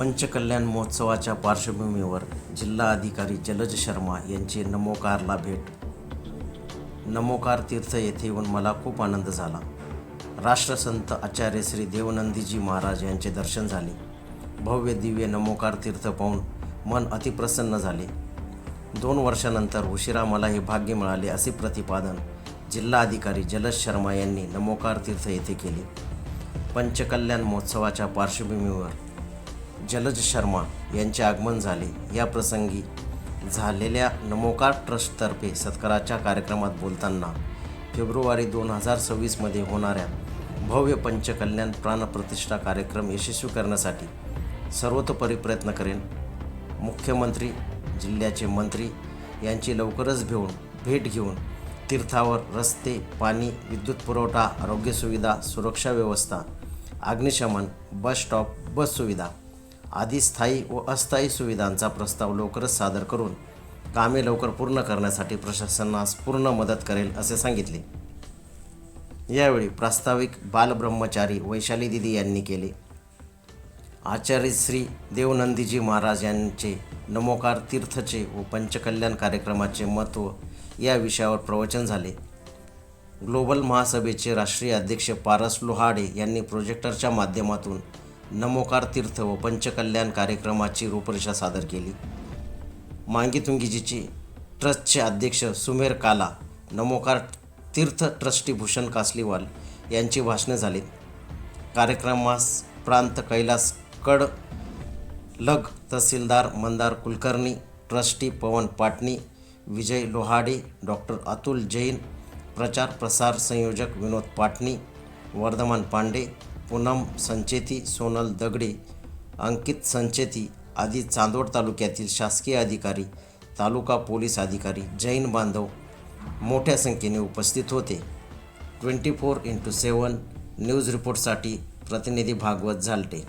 पंचकल्याण महोत्सवाच्या पार्श्वभूमीवर जिल्हा अधिकारी जलज शर्मा यांची नमोकारला भेट. नमोकार तीर्थ येथे येऊन मला खूप आनंद झाला. राष्ट्रसंत आचार्य श्री देवनंदीजी महाराज यांचे दर्शन झाले. भव्य दिव्य नमोकार तीर्थ पाहून मन अतिप्रसन्न झाले. दोन वर्षानंतर उशिरा मला हे भाग्य मिळाले असे प्रतिपादन जिल्हा अधिकारी जलज शर्मा यांनी नमोकार तीर्थ येथे केले. पंचकल्याण महोत्सवाच्या पार्श्वभूमीवर जलज शर्मा यांचे आगमन झाले. या प्रसंगी झालेल्या नमोकार ट्रस्टतर्फे सत्काराच्या कार्यक्रमात बोलताना फेब्रुवारी दोन हजार सव्वीसमध्ये होणाऱ्या भव्य पंचकल्याण प्राणप्रतिष्ठा कार्यक्रम यशस्वी करण्यासाठी सर्वतोपरी प्रयत्न करेन. मुख्यमंत्री जिल्ह्याचे मंत्री यांची लवकरच घेऊन भेट घेऊन तीर्थावर रस्ते पाणी विद्युत पुरवठा आरोग्य सुविधा सुरक्षा व्यवस्था अग्निशमन बस स्टॉप बस सुविधा आधी स्थायी व अस्थायी सुविधांचा प्रस्ताव लवकरच सादर करून कामे लवकर पूर्ण करण्यासाठी प्रशासनास पूर्ण मदत करेल असे सांगितले. यावेळी प्रास्ताविक बालब्रह्मचारी वैशाली दिदी यांनी केले. आचार्य श्री देवनंदीजी महाराज यांचे नमोकार तीर्थचे व पंचकल्याण कार्यक्रमाचे महत्त्व या विषयावर प्रवचन झाले. ग्लोबल महासभेचे राष्ट्रीय अध्यक्ष पारस लोहाडे यांनी प्रोजेक्टरच्या माध्यमातून नमोकार तीर्थ व पंचकल्याण कार्यक्रमाची रूपरेषा सादर केली. मांगीतुंगीजीची ट्रस्टचे अध्यक्ष सुमेर काला नमोकार तीर्थ ट्रस्टी भूषण कासलीवाल यांची भाषणे झालीत. कार्यक्रमास प्रांत कैलास कड लग तहसीलदार मंदार कुलकर्णी ट्रस्टी पवन पाटणी विजय लोहाडे डॉक्टर अतुल जैन प्रचार प्रसार संयोजक विनोद पाटणी वर्धमान पांडे पूनम संचेती सोनल दगडे अंकित संचेती आदी चांदवड तालुक्यातील शासकीय अधिकारी तालुका पोलीस अधिकारी जैन बांधव मोठ्या संख्येने उपस्थित होते. Twenty four into seven news रिपोर्टसाठी प्रतिनिधी भागवत झालटे.